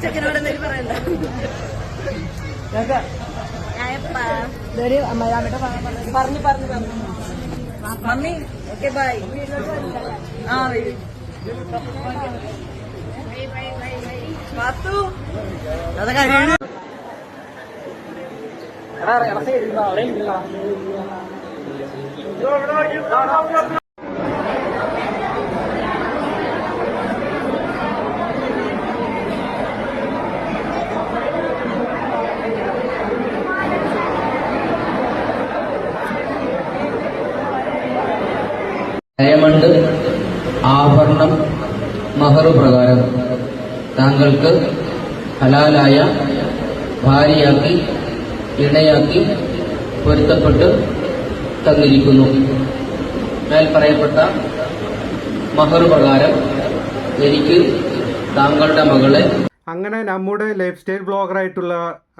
ചെക്കനോട് പറയണ്ട ഇതൊരു അമ്മയുടെ പറഞ്ഞു പറഞ്ഞു പറഞ്ഞു മമ്മി ഓക്കെ ബൈ ആ പാത്തു അതൊക്കെ ഡയമണ്ട് ആഭരണം മഹറു പ്രകാരം താങ്കൾക്ക് ഹലാലായ ഭാര്യയാക്കി ഇണയാക്കി പൊരുത്തപ്പെട്ട് തന്നിരിക്കുന്നു. മേൽ പറയപ്പെട്ട മഹറു പ്രകാരം എനിക്ക് താങ്കളുടെ മകളെ അങ്ങനെ നമ്മുടെ ലൈഫ് സ്റ്റൈൽ ബ്ലോഗറായിട്ടുള്ള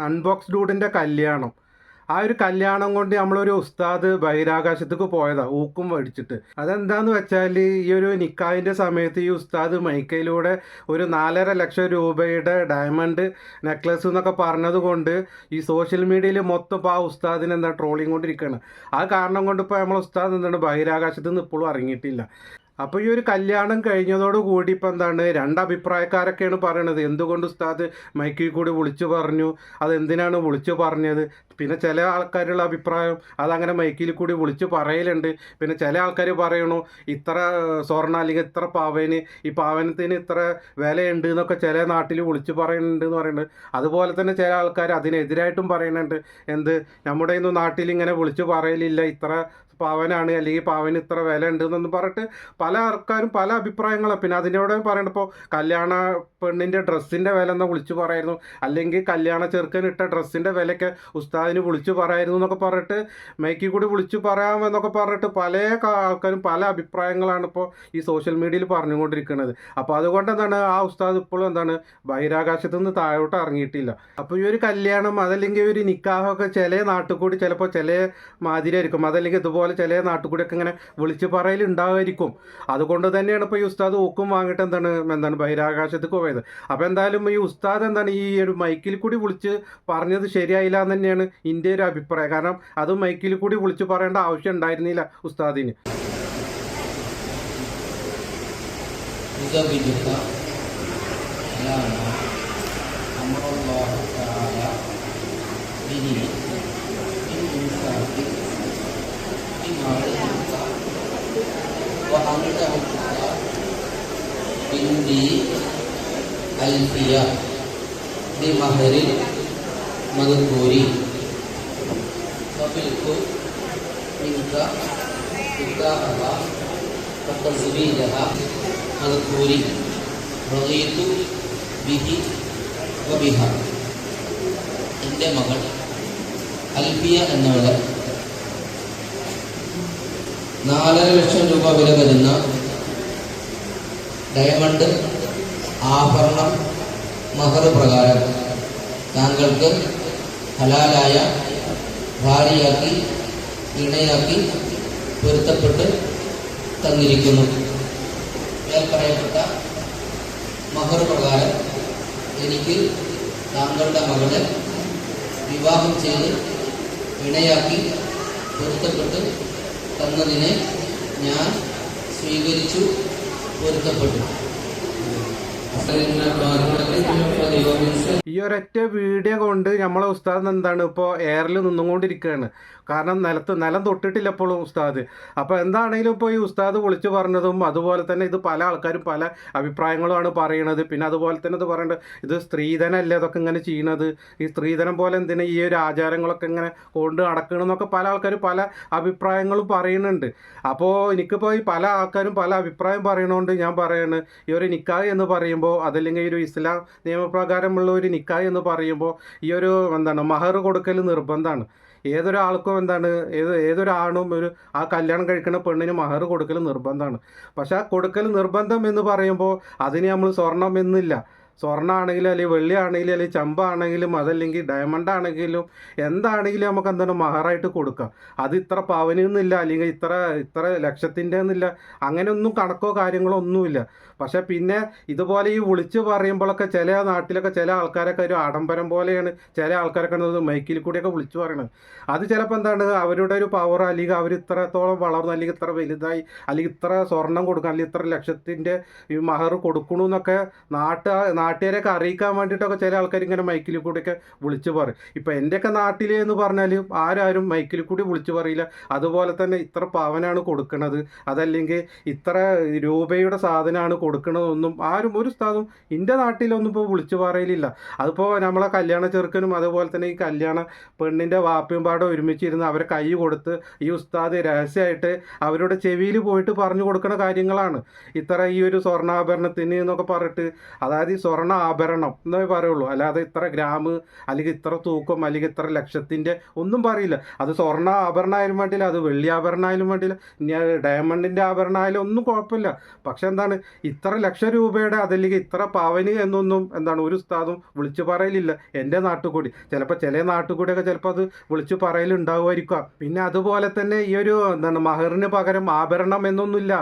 അൺബോക്സ് ഡൂഡിന്റെ കല്യാണം. ആ ഒരു കല്യാണം കൊണ്ട് നമ്മളൊരു ഉസ്താദ് ബഹിരാകാശത്തേക്ക് പോയതാ ഊക്കും മേടിച്ചിട്ട് അതെന്താന്ന് വെച്ചാൽ ഈ ഒരു നിക്കാഹിന്റെ സമയത്ത് ഈ ഉസ്താദ് മൈക്കയിലൂടെ ഒരു നാലര ലക്ഷം രൂപയുടെ ഡയമണ്ട് നെക്ലസ് എന്നൊക്കെ പറഞ്ഞതുകൊണ്ട് ഈ സോഷ്യൽ മീഡിയയിൽ മൊത്തം ഇപ്പോൾ ആ ഉസ്താദിനെ എന്താ ട്രോളിങ് കൊണ്ടിരിക്കുകയാണ് ആ കാരണം കൊണ്ട് ഇപ്പോൾ നമ്മൾ ഉസ്താദ് എന്താണ് ബഹിരാകാശത്ത് നിന്ന് ഇപ്പോഴും ഇറങ്ങിയിട്ടില്ല. അപ്പോൾ ഈ ഒരു കല്യാണം കഴിഞ്ഞതോട് കൂടി ഇപ്പം എന്താണ് രണ്ട് അഭിപ്രായക്കാരൊക്കെയാണ് പറയണത്. എന്തുകൊണ്ട് ഉസ്താദ് മൈക്കിൽ കൂടി വിളിച്ചു പറഞ്ഞു? അതെന്തിനാണ് വിളിച്ചു പറഞ്ഞത്? പിന്നെ ചില ആൾക്കാരുള്ള അഭിപ്രായം അതങ്ങനെ മൈക്കിൽ കൂടി വിളിച്ച് പറയലുണ്ട്. പിന്നെ ചില ആൾക്കാർ പറയണു ഇത്ര സ്വർണ അല്ലെങ്കിൽ ഇത്ര പാവന് ഈ പാവനത്തിന് ഇത്ര വിലയുണ്ട് എന്നൊക്കെ ചില നാട്ടിൽ വിളിച്ച് പറയുന്നുണ്ട് എന്ന് പറയുന്നുണ്ട് അതുപോലെ തന്നെ ചില ആൾക്കാർ അതിനെതിരായിട്ടും പറയുന്നുണ്ട് എന്ത്? നമ്മുടെ ഇന്ന് നാട്ടിൽ ഇങ്ങനെ വിളിച്ച് പറയലില്ല ഇത്ര പാവനാണ് അല്ലെങ്കിൽ പാവന് ഇത്ര വില ഉണ്ട് എന്നൊന്നും പറഞ്ഞിട്ട് പല ആൾക്കാരും പല അഭിപ്രായങ്ങളും. പിന്നെ അതിനോട് പറയണപ്പോൾ കല്യാണ പെണ്ണിന്റെ ഡ്രസ്സിന്റെ വില എന്ന് വിളിച്ചു പറയായിരുന്നു. അല്ലെങ്കിൽ കല്യാണ ചെറുക്കൻ ഇട്ട ഡ്രസ്സിന്റെ വിലയൊക്കെ ഉസ്താദിന് വിളിച്ചു പറയായിരുന്നു എന്നൊക്കെ പറഞ്ഞിട്ട് മൈക്കിൽ കൂടി വിളിച്ചു പറയാമെന്നൊക്കെ പറഞ്ഞിട്ട് പല ആൾക്കാരും പല അഭിപ്രായങ്ങളാണ് ഇപ്പോൾ ഈ സോഷ്യൽ മീഡിയയിൽ പറഞ്ഞുകൊണ്ടിരിക്കുന്നത്. അപ്പോൾ അതുകൊണ്ട് എന്താണ് ആ ഉസ്താദ് ഇപ്പോഴും എന്താണ് ബഹിരാകാശത്ത് നിന്ന് താഴോട്ട് ഇറങ്ങിയിട്ടില്ല. അപ്പോൾ ഈ ഒരു കല്യാണം അതല്ലെങ്കിൽ ഒരു നിക്കാഹൊക്കെ ചില നാട്ടിൽ കൂടി ചിലപ്പോൾ ചില മാതിരിയായിരിക്കും. അതല്ലെങ്കിൽ ഇതുപോലെ ചില നാട്ടിൽ കൂടിയൊക്കെ ഇങ്ങനെ വിളിച്ചു പറയൽ ഉണ്ടാവുമായിരിക്കും അതുകൊണ്ട് തന്നെയാണ് ഇപ്പോൾ ഈ ഉസ്താദ് ഓക്കും വാങ്ങിയിട്ട് എന്താണ് എന്താണ് ബഹിരാകാശത്തേക്ക് പോയത്. അപ്പോൾ എന്തായാലും ഈ ഉസ്താദ് എന്താണ് ഈ ഒരു മൈക്കിൽ കൂടി വിളിച്ച് പറഞ്ഞത് ശരിയായില്ല എന്ന് തന്നെയാണ് എൻ്റെ ഒരു അഭിപ്രായം കാരണം അത് മൈക്കിൽ കൂടി വിളിച്ച് പറയേണ്ട ആവശ്യം ഉണ്ടായിരുന്നില്ല ഉസ്താദിന് يزوجك لنا أمر الله تعالى به بالإنفاق بما رزقك وأنت أخذت عندي ألفية بمهر مذكور قبلت منك نكاحها وتزويجها مذكور رضيت به وبها എൻ്റെ മകൾ അൽബിയ എന്നവളെ നാലര ലക്ഷം രൂപ വില വരുന്ന ഡയമണ്ട് ആഭരണം മഹർ പ്രകാരം താങ്കൾക്ക് ഹലാലായ ഭാര്യയാക്കി ഇണയാക്കി പൊരുത്തപ്പെട്ട് തന്നിരിക്കുന്നു. മേൽ പറയപ്പെട്ട മഹർ പ്രകാരം എനിക്ക് താങ്കളുടെ മകളെ വിവാഹം ചെയ്ത് ഇണയാക്കി പൊരുത്തപ്പെട്ട് തന്നതിനെ ഞാൻ സ്വീകരിച്ചു പൊരുത്തപ്പെട്ടു. ഈ ഒരൊറ്റ വീഡിയോ കൊണ്ട് നമ്മളെ ഉസ്താദ് എന്താണ്? ഇപ്പോൾ എയറിൽ നിന്നുകൊണ്ടിരിക്കുകയാണ്. കാരണം നിലത്ത് നിലം തൊട്ടിട്ടില്ല എപ്പോഴും ഉസ്താദ്. അപ്പോൾ എന്താണെങ്കിലും ഇപ്പോൾ ഈ ഉസ്താദ് വിളിച്ചു പറഞ്ഞതും അതുപോലെ തന്നെ ഇത് പല ആൾക്കാരും പല അഭിപ്രായങ്ങളുമാണ് പറയണത്. പിന്നെ അതുപോലെ തന്നെ ഇത് പറയേണ്ടത് ഇത് സ്ത്രീധനമല്ലേ അതൊക്കെ ഇങ്ങനെ ചെയ്യണത്? ഈ സ്ത്രീധനം പോലെ എന്തിനാ ഈ ഒരു ആചാരങ്ങളൊക്കെ ഇങ്ങനെ കൊണ്ട് നടക്കണമെന്നൊക്കെ പല ആൾക്കാരും പല അഭിപ്രായങ്ങളും പറയുന്നുണ്ട്. അപ്പോൾ എനിക്കിപ്പോൾ ഈ പല ആൾക്കാരും പല അഭിപ്രായം പറയണോണ്ട് ഞാൻ പറയാണ് ഈ ഒരു നിക്കാഹ് എന്ന് പറയുമ്പോൾ അതല്ലെങ്കിൽ ഒരു ഇസ്ലാം നിയമപ്രകാരമുള്ള ഒരു നിക്കായ് എന്ന് പറയുമ്പോൾ ഈ ഒരു എന്താണ് മഹർ കൊടുക്കൽ നിർബന്ധമാണ്. ഏതൊരാൾക്കും എന്താണ് ഏത് ഏതൊരാണും ഒരു ആ കല്യാണം കഴിക്കുന്ന പെണ്ണിന് മഹർ കൊടുക്കൽ നിർബന്ധമാണ്. പക്ഷേ ആ കൊടുക്കൽ നിർബന്ധം എന്ന് പറയുമ്പോൾ അതിന് നമ്മൾ സ്വർണം എന്നില്ല. സ്വർണമാണെങ്കിലും അല്ലെങ്കിൽ വെള്ളിയാണെങ്കിലും അല്ലെങ്കിൽ ചമ്പ ആണെങ്കിലും അതല്ലെങ്കിൽ ഡയമണ്ട് ആണെങ്കിലും എന്താണെങ്കിലും നമുക്ക് എന്താണ് മഹറായിട്ട് കൊടുക്കാം. അത് ഇത്ര പവനെന്നില്ല അല്ലെങ്കിൽ ഇത്ര ഇത്ര ലക്ഷത്തിന്റെ എന്നില്ല അങ്ങനെയൊന്നും കണക്കോ കാര്യങ്ങളോ ഒന്നുമില്ല. പക്ഷെ പിന്നെ ഇതുപോലെ ഈ വിളിച്ച് പറയുമ്പോഴൊക്കെ ചില നാട്ടിലൊക്കെ ചില ആൾക്കാരൊക്കെ ഒരു ആഡംബരം പോലെയാണ് ചില ആൾക്കാരൊക്കെ മൈക്കിൽ കൂടിയൊക്കെ വിളിച്ചു പറയണത്. അത് ചിലപ്പോൾ എന്താണ് അവരുടെ ഒരു പവർ അല്ലെങ്കിൽ അവർ ഇത്രത്തോളം വളർന്നു അല്ലെങ്കിൽ ഇത്ര വലുതായി അല്ലെങ്കിൽ ഇത്ര സ്വർണം കൊടുക്കണം അല്ലെങ്കിൽ ഇത്ര ലക്ഷത്തിന്റെ ഈ മഹർ കൊടുക്കണു എന്നൊക്കെ നാട്ട നാട്ടുകാരെയൊക്കെ അറിയിക്കാൻ വേണ്ടിയിട്ടൊക്കെ ചില ആൾക്കാർ ഇങ്ങനെ മൈക്കിൽ കൂടിയൊക്കെ വിളിച്ചു പറയും. ഇപ്പം എന്റെയൊക്കെ നാട്ടിൽ എന്ന് പറഞ്ഞാൽ ആരാരും മൈക്കിൽ കൂടി വിളിച്ചു പറയില്ല. അതുപോലെ തന്നെ ഇത്ര പവനാണ് കൊടുക്കുന്നത് അതല്ലെങ്കിൽ ഇത്ര രൂപയുടെ സാധനമാണ് കൊടുക്കുന്നതൊന്നും ആരും ഒരു സ്ഥലവും എന്റെ നാട്ടിലൊന്നും ഇപ്പോൾ വിളിച്ചു പറയലില്ല. അതിപ്പോൾ നമ്മളെ കല്യാണ ചെറുക്കനും അതുപോലെ തന്നെ ഈ കല്യാണ പെണ്ണിന്റെ വാപ്പയും പാടം ഒരുമിച്ചിരുന്ന് അവരെ കൈ കൊടുത്ത് ഈ ഉസ്താദ് രഹസ്യമായിട്ട് അവരുടെ ചെവിയിൽ പോയിട്ട് പറഞ്ഞു കൊടുക്കുന്ന കാര്യങ്ങളാണ്. ഇത്ര ഈ ഒരു സ്വർണാഭരണത്തിന് എന്നൊക്കെ പറഞ്ഞിട്ട് അതായത് ഈ സ്വർണ ആഭരണം എന്നേ പറയുള്ളൂ. അല്ലാതെ ഇത്ര ഗ്രാം അല്ലെങ്കിൽ ഇത്ര തൂക്കം അല്ലെങ്കിൽ ഇത്ര ലക്ഷത്തിന്റെ ഒന്നും പറയില്ല. അത് സ്വർണ ആഭരണമായാലും വേണ്ടിയില്ല അത് വെള്ളി ആഭരണമായാലും വേണ്ടിയില്ല ഇനി ഡയമണ്ടിന്റെ ആഭരണമായാലും ഒന്നും കുഴപ്പമില്ല. പക്ഷെ എന്താണ് ഇത്ര ലക്ഷം രൂപയുടെ അതല്ലെങ്കിൽ ഇത്ര പവന് എന്നൊന്നും എന്താണ് ഒരു ഉസ്താദും വിളിച്ചു പറയലില്ല എന്റെ നാട്ടുകൂടി. ചിലപ്പോൾ ചില നാട്ടിൽ കൂടിയൊക്കെ ചിലപ്പോൾ അത് വിളിച്ചു പറയലുണ്ടാവുമായിരിക്കാം. പിന്നെ അതുപോലെ തന്നെ ഈ ഒരു എന്താണ് മഹറിന് പകരം ആഭരണം എന്നൊന്നുമില്ല.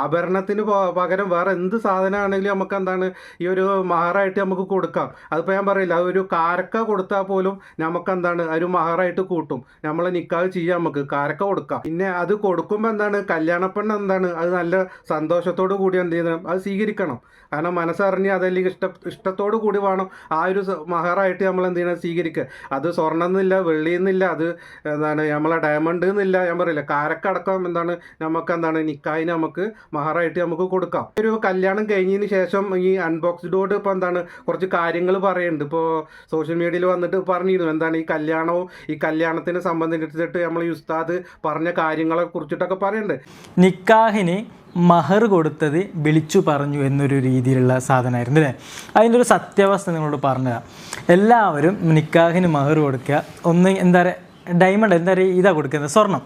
ആഭരണത്തിന് പകരം വേറെ എന്ത് സാധനമാണെങ്കിലും നമുക്ക് എന്താണ് ഈ ഒരു മഹറായിട്ട് നമുക്ക് കൊടുക്കാം. അതിപ്പോൾ ഞാൻ പറയില്ല അതൊരു കാരക്ക കൊടുത്താൽ പോലും നമുക്ക് എന്താണ് ഒരു മഹറായിട്ട് കൂട്ടും. നമ്മളെ നിക്കാഹ് ചെയ്യാം നമുക്ക് കാരക്ക കൊടുക്കാം. പിന്നെ അത് കൊടുക്കുമ്പോൾ എന്താണ് കല്യാണപ്പെണ്ണ് എന്താണ് അത് നല്ല സന്തോഷത്തോടു കൂടി എന്ത് ചെയ്യണം അത് സ്വീകരിക്കണം. കാരണം മനസ്സറിഞ്ഞ് അതല്ലെങ്കിൽ ഇഷ്ട ഇഷ്ടത്തോടു കൂടി വേണം ആ ഒരു മഹറായിട്ട് നമ്മൾ എന്ത് ചെയ്യണം സ്വീകരിക്കുക. അത് സ്വർണം എന്നില്ല വെള്ളി എന്നില്ല അത് എന്താണ് നമ്മളെ ഡയമണ്ട് എന്നില്ല ഞാൻ പറയില്ല. കാരക്കടക്കം എന്താണ് നമുക്ക് എന്താണ് നിക്കായി നമുക്ക് മഹറായിട്ട് നമുക്ക് കൊടുക്കാം. ഒരു കല്യാണം കഴിഞ്ഞതിന് ശേഷം ഈ അൺബോക്സ്ഡോട് ഇപ്പോൾ എന്താണ് കുറച്ച് കാര്യങ്ങൾ പറയുന്നുണ്ട് ഇപ്പോൾ സോഷ്യൽ മീഡിയയിൽ വന്നിട്ട് പറഞ്ഞിരുന്നു. എന്താണ് ഈ കല്യാണവും ഈ കല്യാണത്തിനെ സംബന്ധിച്ചിട്ട് നമ്മൾ ഈ ഉസ്താദ് പറഞ്ഞ കാര്യങ്ങളെ കുറിച്ചിട്ടൊക്കെ പറയുന്നുണ്ട് നിക്കാഹിന് മഹർ കൊടുത്തത് വിളിച്ചു പറഞ്ഞു എന്നൊരു രീതിയിലുള്ള സാധനമായിരുന്നു അല്ലേ? അതിന്റെ ഒരു സത്യാവസ്ഥ നിങ്ങളോട് പറഞ്ഞുതരാം എല്ലാവരും നിക്കാഹിന് മഹർ കൊടുക്കുക. ഒന്ന് എന്താ പറയുക ഡയമണ്ട് എന്താ പറയുക ഇതാ കൊടുക്കുന്നത് സ്വർണം.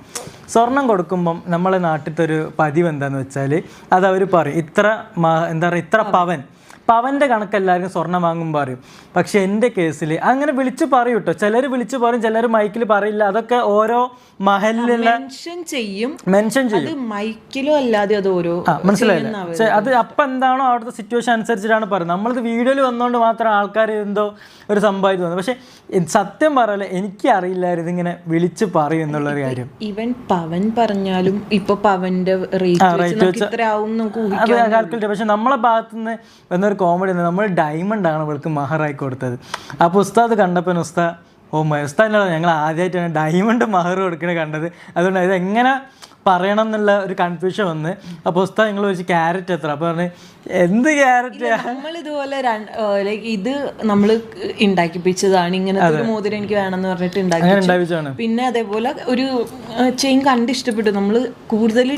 സ്വർണം കൊടുക്കുമ്പം നമ്മളെ നാട്ടിലത്തെ ഒരു പതിവ് എന്താണെന്ന് വെച്ചാൽ അത് അവർ പറയും. ഇത്ര മ- എന്താ പറയുക ഇത്ര പവൻ. പവന്റെ കണക്ക് എല്ലാവർക്കും സ്വർണം വാങ്ങും പറയും. പക്ഷെ എന്റെ കേസിൽ അങ്ങനെ വിളിച്ചു പറയും കേട്ടോ ചിലർ വിളിച്ചു പറയും ചിലർ മൈക്കിൽ പറയില്ല. അതൊക്കെ ഓരോ മഹലിലുള്ള മെൻഷൻ ചെയ്യും. മെൻഷൻ ചെയ്യും. അത് മൈക്കിലോ അല്ലാതെ അത് ഓരോ ആ അത് അപ്പം എന്താണോ അവിടുത്തെ സിറ്റുവേഷൻ അനുസരിച്ചിട്ടാണ് പറയുന്നത്. നമ്മളിത് വീഡിയോയിൽ വന്നുകൊണ്ട് മാത്രം ആൾക്കാർ എന്തോ ഒരു സംഭവം തോന്നുന്നു പക്ഷെ സത്യം പറയല എനിക്ക് അറിയില്ലായിരുന്നു ഇങ്ങനെ വിളിച്ച് പറയും എന്നുള്ളൊരു കാര്യം. ഇവൻ പവൻ പറഞ്ഞാലും ഇപ്പൊ പവന്റെ റേറ്റ് വെച്ച് ഇത്ര ആവും നമുക്ക് പക്ഷെ നമ്മളെ ഭാഗത്തുനിന്ന് എന്നൊരു കോമഡി നമ്മൾ ഡയമണ്ട് ആണ് ഇവൾക്ക് മഹറായി കൊടുത്തത്. അപ്പോൾ ഉസ്താദ് കണ്ടപ്പോൾ ഉസ്താ ഓ ഉസ്താദിനല്ല ഞങ്ങൾ ആദ്യമായിട്ടാണ് ഡയമണ്ട് മഹർ കൊടുക്കണേ കണ്ടത്. അതുകൊണ്ട് ഇത് എങ്ങനെ പറയണം എന്നുള്ള ഒരു കൺഫ്യൂഷൻ വന്ന് അപ്പോൾ പുസ്തകം നിങ്ങൾ ചോദിച്ചു ക്യാരറ്റ് എത്ര? അപ്പോൾ പറഞ്ഞു എന്ത് ക്യാരറ്റ് നമ്മൾ ഇതുപോലെ ലൈക്ക് ഇത് നമ്മൾ ഉണ്ടാക്കിപ്പിച്ചതാണ്. ഇങ്ങനെ ഒരു മോതിരം എനിക്ക് വേണമെന്ന് പറഞ്ഞിട്ട് ഉണ്ടാക്കി പിന്നെ അതേപോലെ ഒരു ചെയിൻ കണ്ട് ഇഷ്ടപ്പെട്ടു. നമ്മൾ കൂടുതൽ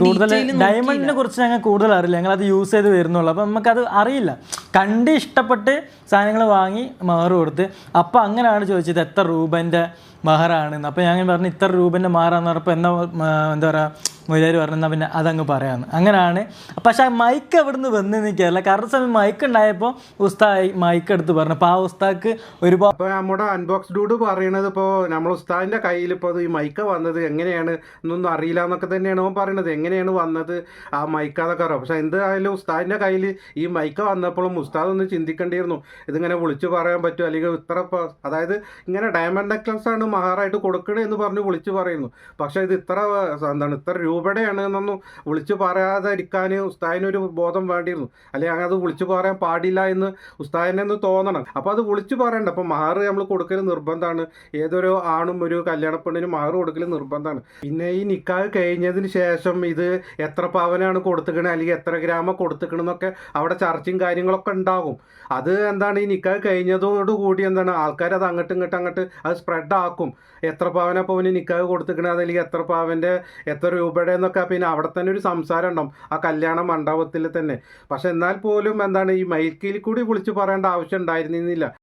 ഡയമണ്ടിനെ കുറിച്ച് ഞങ്ങൾ കൂടുതൽ അറിയില്ല. ഞങ്ങൾ അത് യൂസ് ചെയ്ത് വരുന്നുള്ളൂ. അപ്പം നമുക്കത് അറിയില്ല. കണ്ട് ഇഷ്ടപ്പെട്ട് സാധനങ്ങൾ വാങ്ങി മഹർ കൊടുത്ത്. അപ്പൊ അങ്ങനെയാണ് ചോദിച്ചത് എത്ര രൂപന്റെ മഹറാണ് അപ്പോൾ ഞാൻ പറഞ്ഞു ഇത്ര രൂപന്റെ മഹറാന്ന് പറഞ്ഞപ്പോൾ എന്താ എന്താ പറയുക മൊയിലാർ പറഞ്ഞു എന്നാൽ പിന്നെ അതങ്ങ് പറയാമെന്ന് അങ്ങനെയാണ് പക്ഷേ ആ മൈക്ക് എവിടുന്ന് വന്ന് നിൽക്കാറില്ല കാരണം സമയം മൈക്ക് ഉണ്ടായപ്പോൾ ഉസ്താ മൈക്ക് എടുത്ത് പറഞ്ഞു. അപ്പോൾ ആ ഉസ്താക്ക് ഒരുപാട് അപ്പോൾ നമ്മുടെ അൺബോക്സ് ഡൂഡ് പറയണത് ഇപ്പോൾ നമ്മൾ ഉസ്താദിന്റെ കയ്യിൽ ഇപ്പോൾ ഈ മൈക്ക് വന്നത് എങ്ങനെയാണ് എന്നൊന്നും അറിയില്ല എന്നൊക്കെ തന്നെയാണ് അവൻ പറയണത്. എങ്ങനെയാണ് വന്നത് ആ മൈക്ക് അതൊക്കെ അറിയാം. പക്ഷേ എന്തായാലും ഉസ്താദിന്റെ കയ്യിൽ ഈ മൈക്ക് വന്നപ്പോഴും ഉസ്താദ് ഒന്ന് ചിന്തിക്കേണ്ടിയിരുന്നു. ഇതിങ്ങനെ വിളിച്ചു പറയാൻ പറ്റും അല്ലെങ്കിൽ ഇത്ര അതായത് ഇങ്ങനെ ഡയമണ്ട് നെക്ലസ് ആണ് മഹാറായിട്ട് കൊടുക്കണേ എന്ന് പറഞ്ഞ് വിളിച്ചു പറയുന്നു. പക്ഷേ ഇത് ഇത്ര എന്താണ് ഇത്ര രൂപയുടെയാണ് എന്നൊന്നും വിളിച്ചു പറയാതിരിക്കാൻ ഉസ്താദിനൊരു ബോധം വേണ്ടിയിരുന്നു. അല്ലെങ്കിൽ അത് വിളിച്ചു പറയാൻ പാടില്ല എന്ന് ഉസ്താദിനെ ഒന്ന് തോന്നണം. അപ്പോൾ അത് വിളിച്ചു പറയണ്ട. അപ്പോൾ മഹർ നമ്മൾ കൊടുക്കൽ നിർബന്ധമാണ് ഏതൊരു ആണും ഒരു കല്യാണ പെണ്ണിന് മഹർ കൊടുക്കൽ നിർബന്ധമാണ് പിന്നെ ഈ നിക്കാഹ് കഴിഞ്ഞതിന് ശേഷം ഇത് എത്ര പവനാണ് കൊടുത്തുക്കണത് അല്ലെങ്കിൽ എത്ര ഗ്രാമ കൊടുത്തുക്കണെന്നൊക്കെ അവിടെ ചർച്ചയും കാര്യങ്ങളൊക്കെ ഉണ്ടാകും. അത് എന്താണ്? ഈ നിക്കാഹ് കഴിഞ്ഞതോടുകൂടി എന്താണ്? ആൾക്കാർ അത് അങ്ങോട്ടും ഇങ്ങോട്ടും അങ്ങോട്ട് അത് സ്പ്രെഡ് ആക്കും. എത്ര പവനാ പവന് നിക്കാഹ് കൊടുത്തുക്കണത് അതല്ലെങ്കിൽ എത്ര പവന്റെ എത്ര രൂപയുടെ എന്നൊക്കെ പിന്നെ അവിടെ തന്നെ ഒരു സംസാരം ഉണ്ടാവും. ആ കല്യാണ മണ്ഡപത്തിൽ തന്നെ. പക്ഷെ എന്നാൽ പോലും എന്താണ് ഈ മൈക്കിൽ കൂടി വിളിച്ചു പറയേണ്ട ആവശ്യം ഉണ്ടായിരുന്നില്ല.